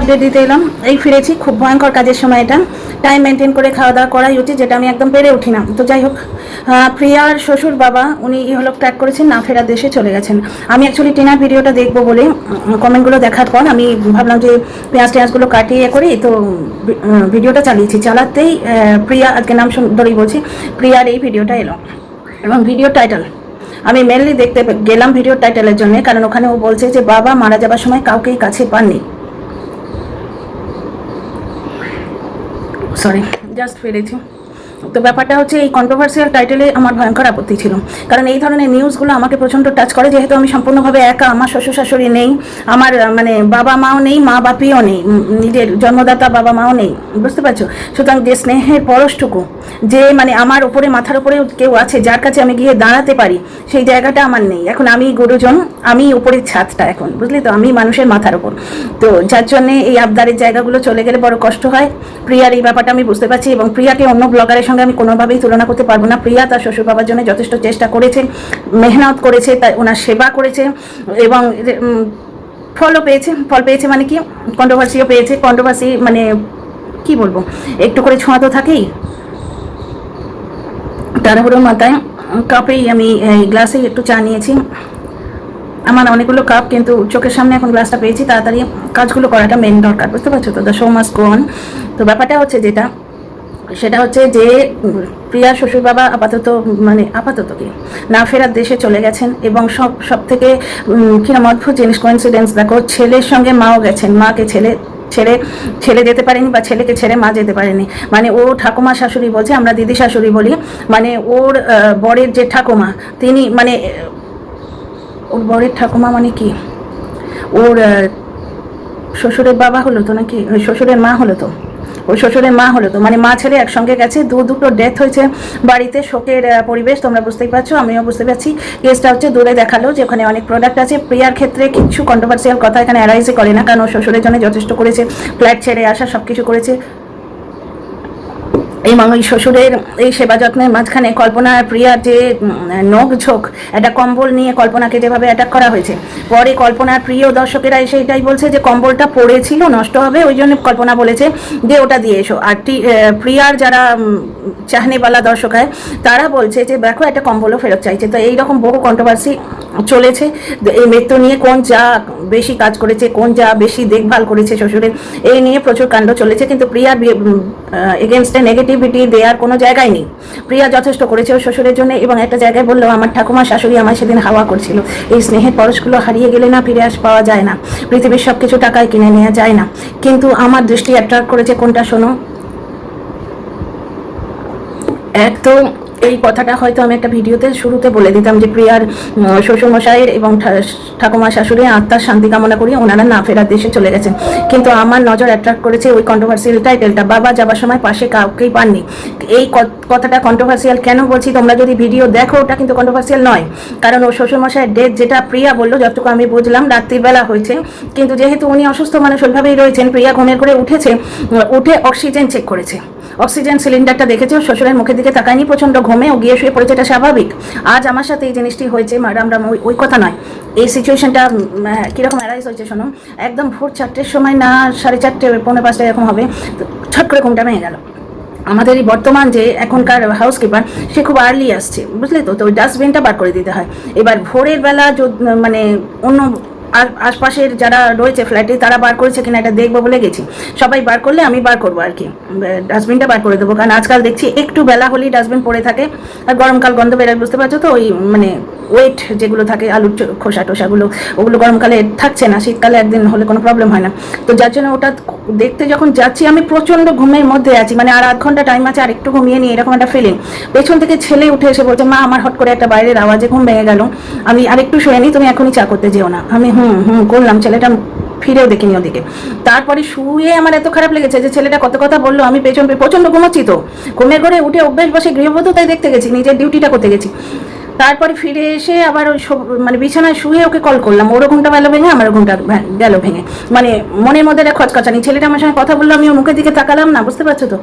Update দিতে এলাম। এই ফিরেছি, খুব ভয়ঙ্কর কাজের সময় এটা। টাইম মেনটেন করে খাওয়া দাওয়া করাই উচিত, যেটা আমি একদম পেরে উঠি না। তো যাই হোক প্রিয়ার শ্বশুর বাবা, উনি ইহলোক ট্র্যাক করেছেন, না ফেরার দেশে চলে গেছেন। আমি অ্যাকচুয়ালি টিনার ভিডিওটা দেখব বলে কমেন্টগুলো দেখার পর আমি ভাবলাম যে পেঁয়াজ টেঁয়াজগুলো কাটিয়ে করি, তো ভিডিওটা চালিয়েছি। চালাতেই প্রিয়া, আজকে নাম ধরেই বলছি, প্রিয়ার এই ভিডিওটা এলো। এবং ভিডিও টাইটেল আমি মেনলি দেখতে গেলাম ভিডিও টাইটেলের জন্য, কারণ ওখানে ও বলছে যে, বাবা মারা যাবার সময় কাউকেই কাছে পাননি। সরি জাস্ট ফিরেছি তো ব্যাপারটা হচ্ছে এই কন্ট্রোভার্সিয়াল টাইটেলে আমার ভয়ঙ্কর আপত্তি ছিল। কারণ এই ধরনের নিউজগুলো আমাকে প্রচণ্ড টাচ করে, যেহেতু আমি সম্পূর্ণভাবে একা, আমার শ্বশুর শাশুড়ি নেই, আমার মানে বাবা মাও নেই, মা বাপিও নেই নিজের জন্মদাতা বাবা মাও নেই, বুঝতে পারছ? সুতরাং যে স্নেহের পরশটুকু, যে মানে আমার উপরে, মাথার উপরে কেউ আছে, যার কাছে আমি গিয়ে দাঁড়াতে পারি, সেই জায়গাটা আমার নেই। এখন আমি গুরুজন, আমি উপরের ছাদটা এখন, বুঝলি তো? আমি মানুষের মাথার উপর। তো যার জন্যে এই আবদারের জায়গাগুলো চলে গেলে বড় কষ্ট হয়। প্রিয়ার এই ব্যাপারটা আমি বুঝতে পারছি এবং প্রিয়াকে অন্য ব্লগারের সঙ্গে আমি কোনোভাবেই তুলনা করতে পারব না। প্রিয়া তার শ্বশুর বাবার জন্য যথেষ্ট চেষ্টা করেছে, মেহনত করেছে, তাই ওনার সেবা করেছে এবং ফলও পেয়েছে। ফল পেয়েছে মানে কি? কন্ট্রোভার্সিও পেয়েছে। কন্ট্রোভার্সি মানে কি বলব? একটু করে ছোঁয়া তো থাকেই। তাড়াহুড়োর মাথায় কাপেই আমি এই গ্লাসেই একটু চা নিয়েছি। আমার অনেকগুলো কাপ, কিন্তু চোখের সামনে এখন গ্লাসটা পেয়েছি। তাড়াতাড়ি কাজগুলো করাটা মেন দরকার, বুঝতে পারছ? তো the show must go on তো ব্যাপারটা হচ্ছে যেটা সেটা হচ্ছে যে, প্রিয়া শ্বশুর বাবা আপাতত মানে আপাতত কি না ফেরার দেশে চলে গেছেন এবং সব সব থেকে কিরম অদ্ভুত জিনিস কোইন্সিডেন্স দেখো, ছেলের সঙ্গে মাও গেছেন, মাকে ছেলে ছেড়ে ছেলে যেতে পারেনি বা ছেলেকে ছেড়ে মা যেতে পারেনি। মানে ও ঠাকুমা শাশুড়ি বলছে, আমরা দিদি শাশুড়ি বলি মানে ওর বরের যে ঠাকুমা, তিনি মানে ওর বরের ঠাকুমা মানে কি? ওর শ্বশুরের বাবা হলো তো নাকি? শ্বশুরের মা হলো তো? ওই শ্বশুরের মা হলো তো মানে মা ছেলে একসঙ্গে গেছে, দু দুটো ডেথ হয়েছে বাড়িতে, শোকের পরিবেশ, তোমরা বুঝতেই পারছ, আমিও বুঝতে পারছি। কেসটা হচ্ছে দূরে দেখাল যে ওখানে অনেক প্রোডাক্ট আছে। প্রিয়ার ক্ষেত্রে কিছু কন্ট্রোভার্সিয়াল কথা এখানে অ্যারাইজে করে না, কারণ শ্বশুরের জন্য যথেষ্ট করেছে। ফ্ল্যাট ছেড়ে আসা সব কিছু করেছে। এবং ওই শ্বশুরের এই সেবা যত্নের মাঝখানে কল্পনা আর প্রিয়ার যে নখ ঝোঁক, একটা কম্বল নিয়ে কল্পনাকে যেভাবে অ্যাটাক করা হয়েছে, পরে কল্পনার প্রিয় দর্শকেরা এসে এটাই বলছে যে কম্বলটা পড়েছিল, নষ্ট হবে, ওই জন্য কল্পনা বলেছে যে ওটা দিয়ে এসো। আর প্রিয়ার যারা চাহনেওয়ালা দর্শক হয়, তারা বলছে যে দেখো একটা কম্বলও ফেরত চাইছে। তো এইরকম বহু কন্ট্রোভার্সি চলেছে। এই মৃত্যু নিয়ে কোন যা বেশি কাজ করেছে, কোন যা বেশি দেখভাল করেছে শ্বশুরের, এই নিয়ে প্রচুর কাণ্ড চলেছে। কিন্তু প্রিয়ার এগেনস্টে নেগেটিভিটি দেওয়ার কোনো জায়গায় নেই। প্রিয়া যথেষ্ট করেছে ওর শ্বশুরের জন্য এবং একটা জায়গায় বলল, আমার ঠাকুমা, শাশুড়ি আমার সেদিন হাওয়া করছিল। এই স্নেহের পরশগুলো হারিয়ে গেলে না ফিরে আস, পাওয়া যায় না। পৃথিবীর সব কিছু টাকায় কিনে নেওয়া যায় না। কিন্তু আমার দৃষ্টি অ্যাট্রাক্ট করেছে কোনটা, শোনো? এক তো এই কথাটা হয়তো আমি একটা ভিডিওতে শুরুতে বলে দিতাম যে প্রিয়ার শ্বশুরমশাইয়ের এবং ঠাকুমা শাশুড়ি আত্মার শান্তি কামনা করি ওনারা না ফেরার দেশে চলে গেছেন। কিন্তু আমার নজর অ্যাট্রাক্ট করেছে ওই কন্ট্রোভার্সিয়াল টাইটেলটা বাবা যাবার সময় পাশে কাউকেই পাননি। এই কথাটা কন্ট্রোভার্সিয়াল কেন বলছি? তোমরা যদি ভিডিও দেখো, ওটা কিন্তু কন্ট্রোভার্সিয়াল নয়। কারণ ও শ্বশুরমশাইয়ের ডেথ যেটা প্রিয়া বলল, যতটুকু আমি বুঝলাম, রাত্রিবেলা হয়েছে। কিন্তু যেহেতু উনি অসুস্থ মানুষ, ওইভাবেই রয়েছেন, প্রিয়া ঘুমের করে উঠেছে, উঠে অক্সিজেন চেক করেছে। অক্সিজেন সিলিন্ডারটা দেখেছে? শ্বশুরের মুখের দিকে তাকায়নি প্রচণ্ড ঘুমে ও গিয়ে শুয়ে পড়েছে, এটা স্বাভাবিক। আজ আমার সাথে এই জিনিসটি হয়েছে ম্যাডাম ওই ওই কথা নয়। এই সিচুয়েশনটা কীরকম অ্যারাইজ হয়েছে শোনো। একদম ভোর চারটের সময় না, সাড়ে চারটে, পৌনে পাঁচটা এরকম হবে ছট করে ঘুমটা ভেঙে গেল। আমাদের এই বর্তমান যে এখনকার হাউসকিপার সে খুব আর্লি আসছে, বুঝলে তো? তো ডাস্টবিনটা বার করে দিতে হয়। এবার ভোরের বেলা মানে অন্য আশপাশের যারা রয়েছে ফ্ল্যাটে তারা বার করেছে কিনা এটা দেখব বলে গেছি। সবাই বার করলে আমি বার করব আর কি। ডাস্টবিনটা বার করে দেবো। কারণ আজকাল দেখছি একটু বেলা হলেই ডাস্টবিন পড়ে থাকে। আর গরমকাল গন্ধ বেরোয় বুঝতে পারছ তো? ওই মানে ওয়েট যেগুলো থাকে, আলুর খোসা টোসাগুলো, ওগুলো গরমকালে থাকছে না। শীতকালে একদিন হলে কোনো প্রবলেম হয় না। তো যার জন্য ওটা দেখতে যখন যাচ্ছি, আমি প্রচণ্ড ঘুমের মধ্যে আছি। মানে আর আধ ঘণ্টা টাইম আছে আর একটু ঘুমিয়ে নিই এরকম একটা ফিলিং পেছন থেকে ছেলে উঠে এসে বলছে, মা, আমার হট করে একটা বাইরের আওয়াজে ঘুম ভেঙে গেল। আমি আরেকটু শুয়ে নিই তুমি এখনই চা করতে যেও না। আমি হুম হুম, করলাম, ছেলেটা ফিরেও দেখিনি ওদিকে। তারপরে শুয়ে আমার এত খারাপ লেগেছে যে ছেলেটা কত কথা বলল, আমি পেছন পেয়ে প্রচণ্ড ঘুমাচ্ছি তো। ঘুমের ঘরে উঠে অভ্যেস বসে গৃহবধূ তাই দেখতে গেছি, নিজের ডিউটিটা করতে গেছি। তারপরে ফিরে এসে আবার ওই মানে বিছানায় শুয়ে ওকে কল করলাম, ওরও ঘুমটা গেল ভেঙে আমার ঘুমটা গেল ভেঙে। মানে মনের মধ্যে একটা খচখচানি, ছেলেটা আমার সঙ্গে কথা বলল, আমি ওর মুখের দিকে তাকালাম না, বুঝতে পারছ তো?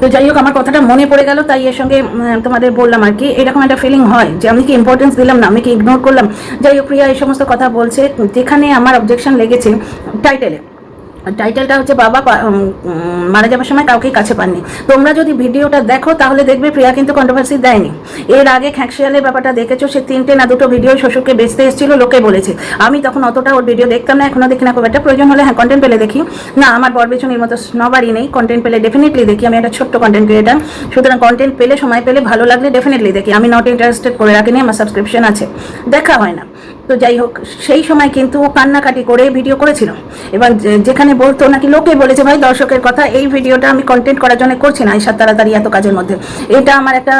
তো যাই হোক, আমার কথাটা মনে পড়ে গেল, তাই এর সঙ্গে তোমাদের বললাম আর কি। এরকম একটা ফিলিং হয় যে আমি কি ইম্পর্টেন্স দিলাম না, আমি কি ইগনোর করলাম? যাই হোক, প্রিয়া এই সমস্ত কথা বলছে। যেখানে আমার অবজেকশন লেগেছে টাইটেলে টাইটেলটা হচ্ছে বাবা মারা যাবার সময় কাউকেই কাছে পাননি। তোমরা যদি ভিডিওটা দেখো, তাহলে দেখবে প্রিয়া কিন্তু কন্ট্রোভার্সি দেয়নি। এর আগে খ্যাঁকশিয়ালের ব্যাপারটা দেখেছ, সে তিনটে না দুটো ভিডিও শ্বশুরকে বেচতে এসেছিল, লোকে বলেছে। আমি তখন অতটা ওর ভিডিও দেখতাম না, এখনও দেখি না, খুব একটা প্রয়োজন হলে হ্যাঁ কন্টেন্ট পেলে দেখি। না, আমার বর বেচনির মতো নবারই নেই কন্টেন্ট পেলে ডেফিনেটলি দেখি। আমি একটা ছোট্ট কন্টেন্ট ক্রিয়েটার সুতরাং কন্টেন্ট পেলে, সময় পেলে, ভালো লাগলে ডেফিনেটলি দেখি। আমি নট ইন্টারেস্টেড করে রাখিনি, আমার সাবস্ক্রিপশন আছে। দেখা হয় না। তো যাই হোক, সেই সময় কিন্তু ও কান্নাকাটি করে ভিডিও করেছিল। এবং যেখানে বলতো নাকি লোকে বলেছে, ভাই, দর্শকের কথা, এই ভিডিওটা আমি কন্টেন্ট করার জন্য করছি না এই সাত তাড়াতাড়ি এত কাজের মধ্যে। এটা আমার একটা,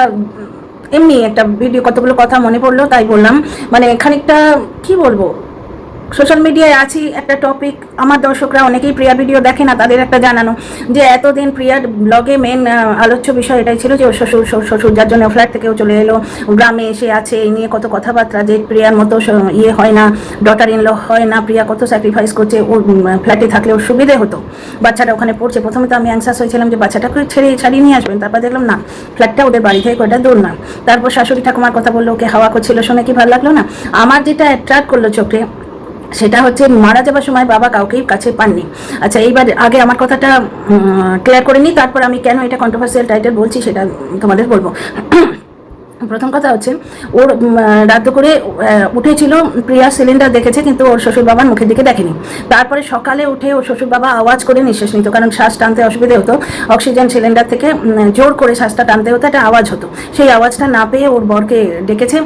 এমনি একটা ভিডিও কতগুলো কথা মনে পড়ল, তাই বললাম। মানে খানিকটা, কি বলব? সোশ্যাল মিডিয়ায় আছি, একটা টপিক আমার দর্শকরা অনেকেই প্রিয়া ভিডিও দেখে না, তাদের একটা জানানো, যে এতদিন প্রিয়ার ব্লগে মেন আলোচ্য বিষয় এটাই ছিল যে ওর শ্বশুর, শ্বশুর- যার জন্য ফ্ল্যাট থেকেও চলে এলো, গ্রামে এসে আছে, এই নিয়ে কত কথাবার্তা, যে প্রিয়ার মতো ইয়ে হয় না ডটার ইন ল হয় না, প্রিয়া কত স্যাক্রিফাইস করছে ওর ফ্ল্যাটে থাকলে ওর সুবিধে হতো, বাচ্চাটা ওখানে পড়ছে, প্রথমে তো আমি অ্যাংসাস হয়েছিলাম যে বাচ্চাটাকে ছেড়ে, ছাড়িয়ে নিয়ে আসবেন, তারপর দেখলাম না ফ্ল্যাটটা ওদের বাড়ি থেকে ওটা দূর না, তারপর শাশুড়ি ঠাকুমার কথা বলল, ওকে হাওয়া করছিল, শুনে কি ভালো লাগল না, আমার যেটা অ্যাট্রাক্ট করল চোখে সেটা হচ্ছে মারা যাবার সময় বাবা কাউকেই কাছে পাননি। আচ্ছা এইবার আগে আমার কথাটা ক্লিয়ার করে নিই তারপর আমি কেন এটা কন্ট্রোভার্সিয়াল টাইটেল বলছি সেটা তোমাদের বলব। প্রথম কথা হচ্ছে, ওর রাত করে উঠেছিল, প্রিয়া সিলিন্ডার দেখেছে, কিন্তু ওর শ্বশুর বাবার মুখের দিকে দেখেনি। তারপরে সকালে উঠে ওর শ্বশুর বাবা আওয়াজ করে নিঃশ্বাস নিত, কারণ শ্বাস টানতে অসুবিধে হতো। অক্সিজেন সিলিন্ডার থেকে জোর করে শ্বাসটা টানতে হতো, একটা আওয়াজ হতো। সেই আওয়াজটা না পেয়ে ওর বরকে ডেকেছে।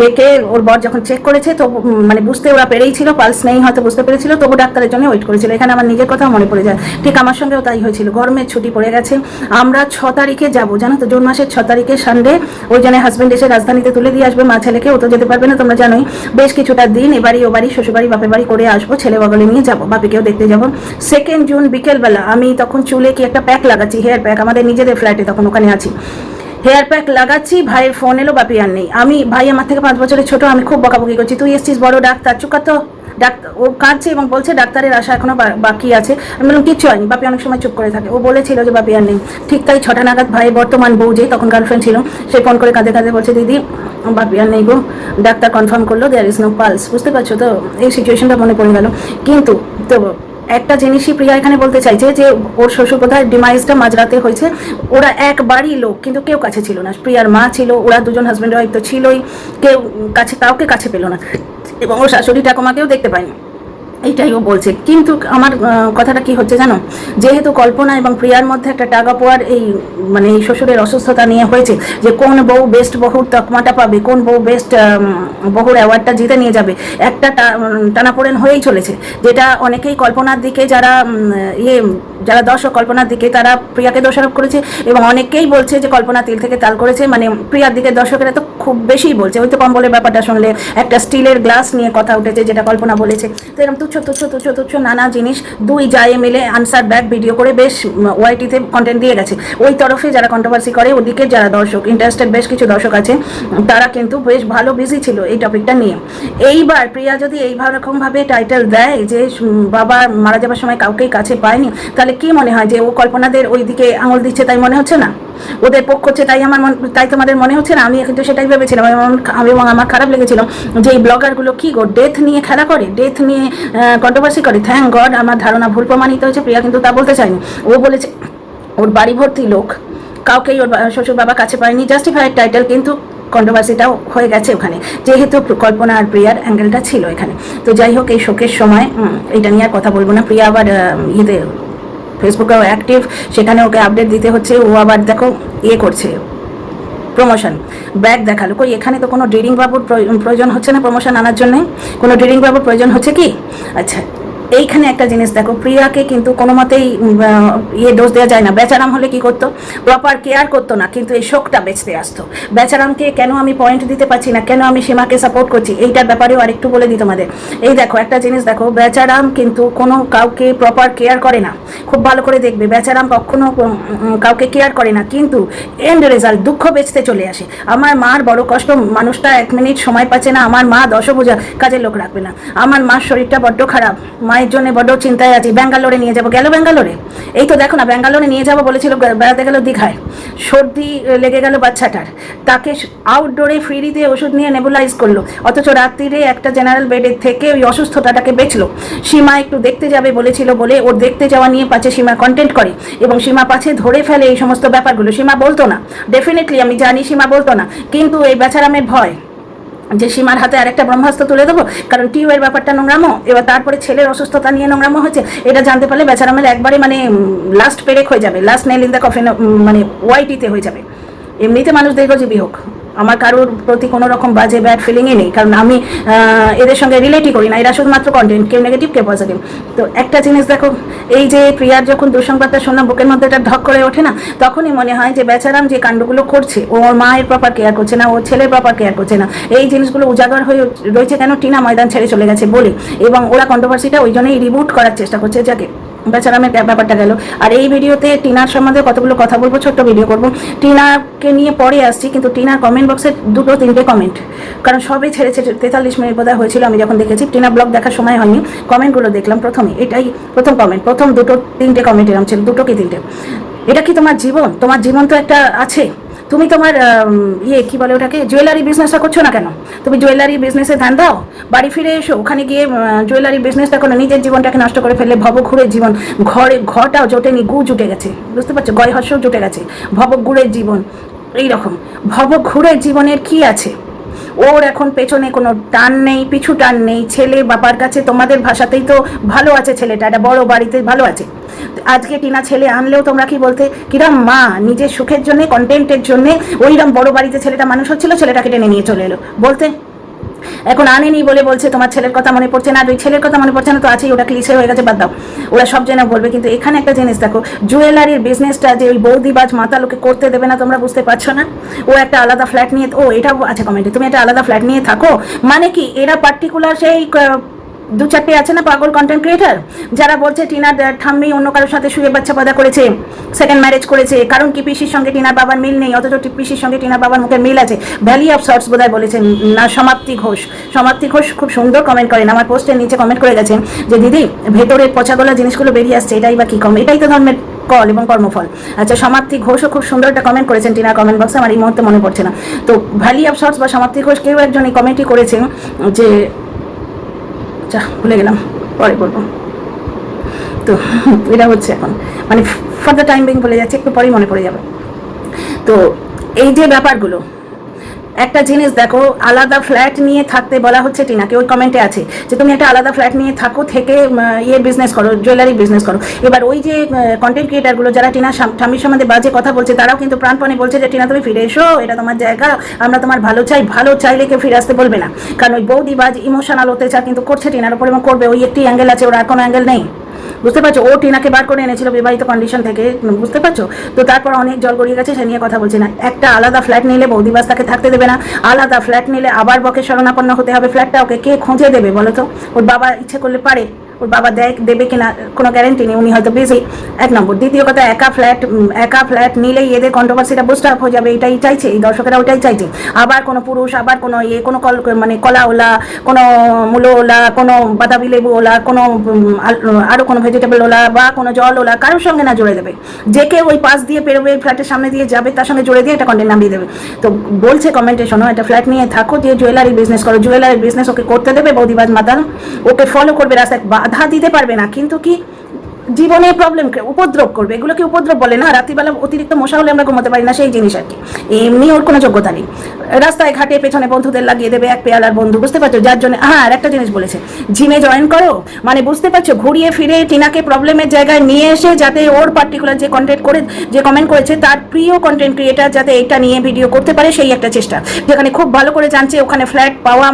ডেকে ওর বর যখন চেক করেছে, তো মানে বুঝতে ওরা পেরেই ছিল, পালস নেই হয়তো বুঝতে পেরেছিল, তবু ডাক্তারের জন্য ওয়েট করেছিল। এখানে আমার নিজের কথা মনে পড়ে যায়। ঠিক আমার সঙ্গেও তাই হয়েছিল। গরমের ছুটি পড়ে গেছে। আমরা ছ তারিখে যাব, জানো তো? জুন মাসের ছ তারিখে সানডে ওই জন্য হাজবেন্ড এসে রাজধানীতে তুলে দিয়ে আসবে, মা ছেলেকে, ও তো যেতে পারবে না, তোমরা জানোই। বেশ কিছুটা দিন এবারই ও বাড়ি, শ্বশুরবাড়ি, বাপের বাড়ি করে আসব, ছেলে বগলে নিয়ে যাব, বাপিকেও দেখতে যাব। সেকেন্ড জুন বিকেলবেলা আমি তখন চুলে কি একটা প্যাক লাগাচ্ছি হেয়ার প্যাক আমাদের নিজেদের ফ্ল্যাটে তখন ওখানে আছি। হেয়ার প্যাক লাগাচ্ছি, ভাইয়ের ফোন এলো, বাপি আর নেই। আমি, ভাই আমার থেকে পাঁচ বছরের ছোট, আমি খুব বকাবকি করছি, তুই এসছিস বড় ডাক্তার চুকা ও কাঁদছে এবং বলছে, ডাক্তারের আশা এখনও বাকি আছে। আমি বললাম, কিচ্ছু হয়নি। বাপি অনেক সময় চুপ করে থাকে। ও বলেছিল যে, বাপি আর নেই। ঠিক তাই ছটা নাগাদ ভাই, বর্তমান বউ যে, তখন গার্লফ্রেন্ড ছিল, সে ফোন করে কাঁদে কাঁদে বলছে, দিদি, বাপি আর নেই গো। ডাক্তার কনফার্ম করল দেয়ার ইজ নো পালস বুঝতে পারছ তো? এই সিচুয়েশনটা মনে পড়ে গেল। কিন্তু তো একটা জিনিসই প্রিয়া এখানে বলতে চাইছে যে, ওর শ্বশুর কোথায়? ডিমাইজটা মাঝরাতে হয়েছে। ওরা এক বাড়ি লোক, কিন্তু কেউ কাছে ছিল না। প্রিয়ার মা ছিল, ওরা দুজন হাজব্যান্ড ওয়াইফ তো ছিলই। কেউ কাছে, কাউকে কাছে পেল না। এবং ওর শাশুড়ি ঠাকুমাকেও দেখতে পায়নি এইটাই ও বলছে। কিন্তু আমার কথাটা কি হচ্ছে জানো? যেহেতু কল্পনা এবং প্রিয়ার মধ্যে একটা টাকা পোয়ার এই মানে এই শ্বশুরের অসুস্থতা নিয়ে হয়েছে, যে কোন বউ বেস্ট বহুর তকমাটা পাবে, কোন বউ বেস্ট বহুর অ্যাওয়ার্ডটা জিতে নিয়ে যাবে, একটা টানাপোড়েন হয়েই চলেছে। যেটা অনেকেই কল্পনার দিকে যারা ইয়ে যারা দর্শক কল্পনার দিকে, তারা প্রিয়াকে দোষারোপ করেছে এবং অনেকেই বলছে যে কল্পনা তিল থেকে তাল করেছে। মানে প্রিয়ার দিকে দর্শকেরা তো খুব বেশি বলছে। ওই তো কম্বলের ব্যাপারটা শুনলে একটা স্টিলের গ্লাস নিয়ে কথা উঠেছে যেটা কল্পনা বলেছে। তো এরকম তুচ্ছ তুচ্ছ তুচ্ছ তুচ্ছ নানা জিনিস দুই যায় মিলে আনসার ব্যাক ভিডিও করে বেশ ওয়াইটিতে কন্টেন্ট দিয়ে গেছে। ওই তরফে যারা কন্ট্রোভার্সি করে, ওদিকে যারা দর্শক ইন্টারেস্টেড বেশ কিছু দর্শক আছে, তারা কিন্তু বেশ ভালো বিজি ছিল এই টপিকটা নিয়ে। এইবার প্রিয়া যদি এইভাবে রকমভাবে টাইটেল দেয় যে বাবা মারা যাবার সময় কাউকেই কাছে পায়নি, তাহলে কি মনে হয় যে ও কল্পনাদের ওই দিকে আঙুল দিচ্ছে তাই মনে হচ্ছে না? ওদের পক্ষ হচ্ছে, তাই আমার তাই তোমাদের মনে হচ্ছে না? আমি কিন্তু সেটাই ভেবেছিলাম। আমি এবং আমার খারাপ লেগেছিল যে এই ব্লগারগুলো কি গো ডেথ নিয়ে খেলা করে? ডেথ নিয়ে কন্ট্রোভার্সি করে? থ্যাংক গড আমার ধারণা ভুল প্রমাণিত হয়েছে, প্রিয়া কিন্তু তা বলতে চায়নি। ও বলেছে, ওর বাড়ি ভর্তি লোক, কাউকেই ওর শ্বশুর বাবা কাছে পায়নি। জাস্টিফাইড টাইটেল কিন্তু কন্ট্রোভার্সিটাও হয়ে গেছে ওখানে। যেহেতু কল্পনা আর প্রিয়ার অ্যাঙ্গেলটা ছিল এখানে। তো যাই হোক, এই শোকের সময় এটা নিয়ে আর কথা বলব না। প্রিয়া আবার ইয়েতে ফেসবুকেও অ্যাক্টিভ সেখানে ওকে আপডেট দিতে হচ্ছে। ও আবার দেখো ইয়ে করছে প্রমোশন ব্যাগ দেখাল। কই, এখানে তো কোনো ড্রিডিং বাবুর প্রয়- প্রয়োজন হচ্ছে না প্রমোশন আনার জন্য? কোনো ড্রিডিং বাবুর প্রয়োজন হচ্ছে কি? আচ্ছা এইখানে একটা জিনিস দেখো, প্রিয়াকে কিন্তু কোনো মতেই ইয়ে ডোজ দেওয়া যায় না। বেচারাম হলে কি করতো? প্রপার কেয়ার করতো না, কিন্তু এই শোকটা বেচতে আসতো। বেচারামকে কেন আমি পয়েন্ট দিতে পারছি না? কেন আমি সীমাকে সাপোর্ট করছি? এইটার ব্যাপারেও আরেকটু বলে দিই তোমাদের। এই দেখো, একটা জিনিস দেখো, বেচারাম কিন্তু কোনো কাউকে প্রপার কেয়ার করে না। খুব ভালো করে দেখবে, বেচারাম কখনো কাউকে কেয়ার করে না। কিন্তু এন্ড রেজাল্ট দুঃখ বেচতে চলে আসে। আমার মার বড় কষ্ট, মানুষটা এক মিনিট সময় পাচ্ছে না। আমার মা দশ বোঝা কাজের লোক রাখবে না। আমার মার শরীরটা বড্ড খারাপ। মায়ের মায়ের জন্য বড্ড চিন্তায় আছি। ব্যাঙ্গালোরে নিয়ে যাব। গেল ব্যাঙ্গালোরে? এই তো দেখো না, ব্যাঙ্গালোরে নিয়ে যাব বলেছিল বেড়াতে গেল দীঘায়। সর্দি লেগে গেল বাচ্চাটার। তাকে আউটডোরে ফ্রিতে ওষুধ নিয়ে নেবুলাইজ করল। অথচ রাত্রিরে একটা জেনারেল বেডের থেকে ওই অসুস্থতাটাকে বেচলো। সীমা একটু দেখতে যাবে বলেছিল বলে ওর দেখতে যাওয়া নিয়ে পাচ্ছে সীমা কন্টেন্ট করে। এবং সীমা পাছে ধরে ফেলে এই সমস্ত ব্যাপারগুলো। সীমা বলতো না। ডেফিনেটলি আমি জানি সীমা বলতো না। কিন্তু এই বেচারামের ভয়। যে সীমার হাতে আরেকটা ব্রহ্মাস্ত্র তুলে দেবো, কারণ টিউবের ব্যাপারটা নোংরামো। এবার তারপরে ছেলের অসুস্থতা নিয়ে নোংরামো হচ্ছে, এটা জানতে পারলে বেচারামের একবারে মানে লাস্ট পেরেক হয়ে যাবে last nail in the coffin মানে ওয়াইটিতে হয়ে যাবে। এমনিতে মানুষ দীর্ঘজীবী হোক। আমার কারোর প্রতি কোনো রকম বাজে ব্যাড ফিলিংই নেই। কারণ আমি এদের সঙ্গে রিলেটই করি না। এরা শুধুমাত্র কন্টেন্ট কেউ নেগেটিভ কেউ পজিটিভ তো একটা জিনিস দেখো, এই যে প্রিয়ার যখন দুঃসংবাদটা শোনা বুকের মধ্যে এটা ঢক করে ওঠে না, তখনই মনে হয় যে বেচারাম যে কাণ্ডগুলো করছে ওর মায়ের প্রপার কেয়ার করছে না, ওর ছেলের প্রপার কেয়ার করছে না। এই জিনিসগুলো উজাগর হয়ে রয়েছে কেন? টিনা ময়দান ছেড়ে চলে গেছে বলে। এবং ওরা কন্ট্রোভার্সিটা ওই জন্যই রিবুট করার চেষ্টা করছে, যাকে বেচারামের ব্যাপারটা গেল। আর এই ভিডিওতে টিনার সম্বন্ধে কতগুলো কথা বলব, ছোট্ট ভিডিও করব। টিনাকে নিয়ে পরে আসছি, কিন্তু টিনার কমেন্ট বক্সে দুটো তিনটে কমেন্ট কারণ সবে ছেড়েছে তেতাল্লিশ মিনিট বোধহয় হয়েছিল, আমি যখন দেখেছি। টিনা ব্লগ দেখার সময় হয়নি কমেন্টগুলো দেখলাম প্রথমে। এটাই প্রথম কমেন্ট প্রথম দুটো তিনটে কমেন্ট এরকম ছিল, দুটো কি তিনটে? এটা কি তোমার জীবন? তোমার জীবন তো একটা আছে। তুমি তোমার ইয়ে কি বলে ওটাকে জুয়েলারি বিজনেসটা করছ না কেন? তুমি জুয়েলারি বিজনেসে ধ্যান দাও, বাড়ি ফিরে এসো, ওখানে গিয়ে জুয়েলারি বিজনেসটা করো, নিজের জীবনটাকে নষ্ট করে ফেললে ভবঘুরের জীবন, ঘরে ঘরটাও জোটেনি, গু জুটে গেছে, বুঝতে পারছ? গয় হর্ষও জুটে গেছে, ভব ঘুরে জীবন, এইরকম, ভব ঘুরে জীবনের কি আছে? ওর এখন পেছনে কোনো টান নেই, পিছু টান নেই, ছেলে বাবার কাছে তোমাদের ভাষাতেই তো ভালো আছে ছেলেটা, একটা বড় বাড়িতে ভালো আছে। আজকে টিনা ছেলে আনলেও তোমরা কি বলতে, কিরম মা, নিজের সুখের জন্য কন্টেন্টের জন্য ওইরকম বড় বাড়িতে ছেলেটা মানুষ হচ্ছিল, ছেলেটাকে টেনে নিয়ে চলে এলো। বলতে এখন আনেনি বলে বলছে, তোমার ছেলের কথা মনে পড়ছে না ওই ছেলের কথা মনে পড়ছে না, তো আছেই ওটা ক্লিসে হয়ে গেছে, বাদ দাও। ওরা সব জেনে বলবে, কিন্তু এখানে একটা জিনিস দেখো, জুয়েলারির বিজনেসটা যে ওই বৌদিবাজ মাতা লোকে করতে দেবে না, তোমরা বুঝতে পারছ না? ও একটা আলাদা ফ্ল্যাট নিয়ে, ও এটা আছে কমেন্টে তুমি একটা আলাদা ফ্ল্যাট নিয়ে থাকো? মানে কি, এরা পার্টিকুলার সেই দু চারটে আছে না পাগল কন্টেন্ট ক্রিয়েটার যারা বলছে টিনার ঠাম্মি অন্য কারোর সাথে শুয়ে বাচ্চা পয়দা করেছে সেকেন্ড ম্যারেজ করেছে, কারণ কি পিসির সঙ্গে টিনার বাবার মিল নেই, অথচ পিসির সঙ্গে টিনার বাবার মুখে মিল আছে। ভ্যালি অফ শর্টস বোধহয় বলেছেন না, সমাপ্তি ঘোষ। সমাপ্তি ঘোষ খুব সুন্দর কমেন্ট করেন। আমার পোস্টের নিচে কমেন্ট করে গেছেন যে, দিদি ভেতরের পচাগোলা জিনিসগুলো বেরিয়ে আসছে, এটাই বা কী কম এটাই তো ধর্মের কল এবং কর্মফল। আচ্ছা সমাপ্তি ঘোষও খুব সুন্দর একটা কমেন্ট করেছেন টিনার কমেন্ট বক্সে আমার এই মুহূর্তে মনে পড়ছে না। তো, ভ্যালি অফ শর্টস বা সমাপ্তি ঘোষ কেউ একজন এই কমেন্টই করেছেন যে যা, ভুলে গেলাম। পরে বলব। তো, এটা হচ্ছে এখন। মানে ফর দ্য টাইম বিং বলে যাচ্ছে, একটু পরেই মনে পড়ে যাবে। তো, এই যে ব্যাপারগুলো একটা জিনিস দেখো, আলাদা ফ্ল্যাট নিয়ে থাকতে বলা হচ্ছে টিনাকে ওই কমেন্টে আছে যে তুমি একটা আলাদা ফ্ল্যাট নিয়ে থাকো, থেকে ইয়ে বিজনেস করো জুয়েলারি বিজনেস করো। এবার ওই যে কন্টেন্ট ক্রিয়েটারগুলো যারা টিনা ঠাম্মির সম্বন্ধে বাজে কথা বলছে, তারাও কিন্তু প্রাণপণে বলছে যে, টিনা, তুমি ফিরে এসো, এটা তোমার জায়গা, আমরা তোমার ভালো চাই, ভালো চাইলে কেউ ফিরে আসতে বলবে না। কারণ ওই বৌদি বাজ ইমোশনাল অত্যাচার কিন্তু করছে টিনার উপর এবং করবে, ওই একটি অ্যাঙ্গেল আছে, ওর আর কোনো অ্যাঙ্গেল নেই। বুঝতে পারছ? ও টিনাকে বার করে এনেছিল বিবাহিত কন্ডিশন থেকে বুঝতে পারছ? তো তারপর অনেক জল গড়িয়ে গেছে, সে নিয়ে কথা বলছে না। একটা আলাদা ফ্ল্যাট নিলে বৌদিবাস তাকে থাকতে দেবে না। আলাদা ফ্ল্যাট নিলে আবার বকে শরণাপন্ন হতে হবে। ফ্ল্যাটটা ওকে কে খুঁজে দেবে বলো তো? ওর বাবা ইচ্ছে করলে পারে। ওর বাবা দেয় দেবে কিনা কোনো গ্যারেন্টি নেই উনি হয়তো বিজি এক নম্বর। দ্বিতীয় কথা একা ফ্ল্যাট একা ফ্ল্যাট নিলেই এদের কন্ট্রোভার্সিটা বুস্ট আপ হয়ে যাবে এটাই চাইছে এই দর্শকেরা ওটাই চাইছে। আবার কোনো পুরুষ আবার কোনো ইয়ে কোনো কল মানে কলা ওলা কোনো মূলো ওলা কোনো বাতাবি লেবু ওলা কোনো উম, আল- আরও কোনো ভেজিটেবল ওলা বা কোনো জল ওলা কারোর সঙ্গে না জুড়ে দেবে। যে কেউ ওই পাশ দিয়ে পেরোবে ফ্ল্যাটের সামনে দিয়ে যাবে তার সঙ্গে জুড়ে দিয়ে একটা কন্টেন্ট নামিয়ে দেবে। তো বলছে কমেন্টে শোনো একটা ফ্ল্যাট নিয়ে থাকো যে জুয়েলারি বিজনেস করো জুয়েলারি বিজনেস ওকে করতে দেবে বৌদিবাজ মাতাল। ওকে ফলো করবে রাস্তায় বাধা দিতে পারবে না, কিন্তু কি জীবনে প্রবলেম উপদ্রব করবে? এগুলোকে উপদ্রব বলে না? রাত্রিবেলা অতিরিক্ত মশা হলে আমরা ঘুমাতে পারি না, সেই জিনিস আর কি। এমনি ওর কোনো যোগ্যতা নেই। রাস্তায় ঘাটে পেছনে বন্ধুদের লাগিয়ে দেবে এক পেয়ালার বন্ধু, বুঝতে পারছ? যার জন্য হ্যাঁ আর একটা জিনিস বলেছে জিমে জয়েন করো? মানে বুঝতে পারছ? ঘুরিয়ে ফিরে টিনাকে প্রবলেমের জায়গায় নিয়ে এসে যাতে ওর পার্টিকুলার যে কন্টেন্ট করে, যে কমেন্ট করেছে, তার প্রিয় কন্টেন্ট ক্রিয়েটার যাতে এটা নিয়ে ভিডিও করতে পারে, সেই একটা চেষ্টা। যেখানে খুব ভালো করে জানছে, ওখানে ফ্ল্যাট পাওয়া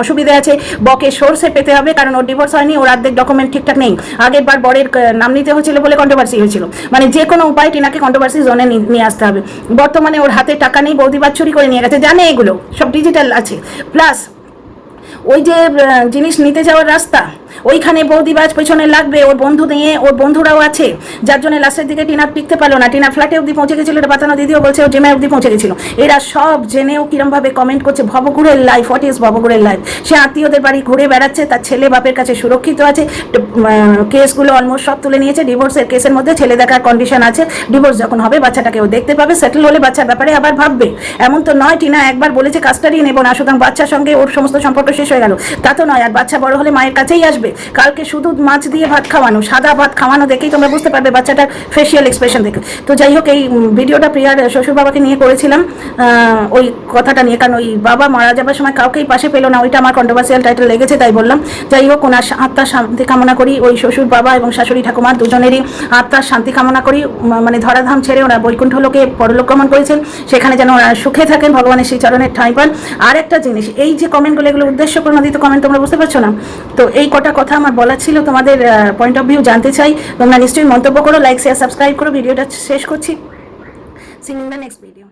অসুবিধা আছে। বকে সোর্সে পেতে হবে, কারণ ওর ডিভোর্স হয়নি, ওর অর্ধেক ডকুমেন্ট ঠিকঠাক নেই। আগের বার বরের নাম নিতে হয়েছিল বলে কন্ট্রোভার্সি হয়েছিল। মানে যে কোনো উপায় টিনাকে কন্ট্রোভার্সি জোনে নিয়ে আসতে হবে। বর্তমানে ওর হাতে টাকা নেই বৌদিবার চুরি করে নিয়ে গেছে, জানে এগুলো, সব ডিজিটাল আছে। প্লাস ওই যে জিনিস নিতে যাওয়ার রাস্তা ওইখানে বৌদিবাজ পেছনে লাগবে, ওর বন্ধু নিয়ে, ওর বন্ধুরাও আছে। যার জন্য লাস্টের দিকে টিনা টিকতে পারল না। টিনা ফ্ল্যাটে অব্দি পৌঁছে গেছিল, এটা বাতানো দিদিও বলছে, ও জিমে অব্দি পৌঁছে গেছিল। এরা সব জেনেও কিরমভাবে কমেন্ট করছে, ভবঘুরের লাইফ হোয়াট ইজ ভবঘুরের লাইফ সে আত্মীয়দের বাড়ি ঘুরে বেড়াচ্ছে, তার ছেলে বাপের কাছে সুরক্ষিত আছে কেসগুলো অলমোস্ট সব তুলে নিয়েছে ডিভোর্সের কেসের মধ্যে ছেলে দেখার কন্ডিশন আছে। ডিভোর্স যখন হবে, বাচ্চাটাকে ও দেখতে পাবে সেটেল হলে বাচ্চার ব্যাপারে আবার ভাববে। এমন তো নয়, টিনা একবার বলেছে কাস্টাডি নেব না, সুতরাং বাচ্চার সঙ্গে ওর সমস্ত সম্পর্ক শেষ হয়ে গেল। তা তো নয়, আর বাচ্চা বড় হলে মায়ের কাছেই আসবে। কালকে শুধু মাছ দিয়ে ভাত খাওয়ানো, সাদা ভাত খাওয়ানো দেখেই তোমরা বুঝতে পারবে বাচ্চাটার ফেসিয়াল এক্সপ্রেশন দেখে। তো যাই হোক, এই ভিডিওটা প্রিয়ার শ্বশুর বাবাকে নিয়ে করেছিলাম। ওই কথাটা নিয়ে, কারণ ওই বাবা মারা যাবার সময় কাউকেই পাশে পেল না, ওইটা আমার কন্ট্রোভার্সিয়াল টাইটেল লেগেছে তাই বললাম। যাই হোক, ওনার আত্মার শান্তি কামনা করি, ওই শ্বশুর বাবা এবং শাশুড়ি ঠাকুমার দুজনেরই আত্মার শান্তি কামনা করি। মানে ধরাধাম ছেড়ে ওরা বৈকুণ্ঠ লোকে পরলোক গমন করেছেন। সেখানে যেন ওরা সুখে থাকেন ভগবানের সেই চরণের ঠাঁই পান। আর একটা জিনিস, এই যে কমেন্টগুলো এগুলো উদ্দেশ্য প্রণোদিত কমেন্ট তোমরা বুঝতে পারছ না? তো এই কটা কথা আমার বলার ছিল, তোমাদের পয়েন্ট অফ ভিউ জানতে চাই। তোমরা নিশ্চয়ই মন্তব্য করো লাইক শেয়ার সাবস্ক্রাইব করো। ভিডিওটা শেষ করছি। See you in the next video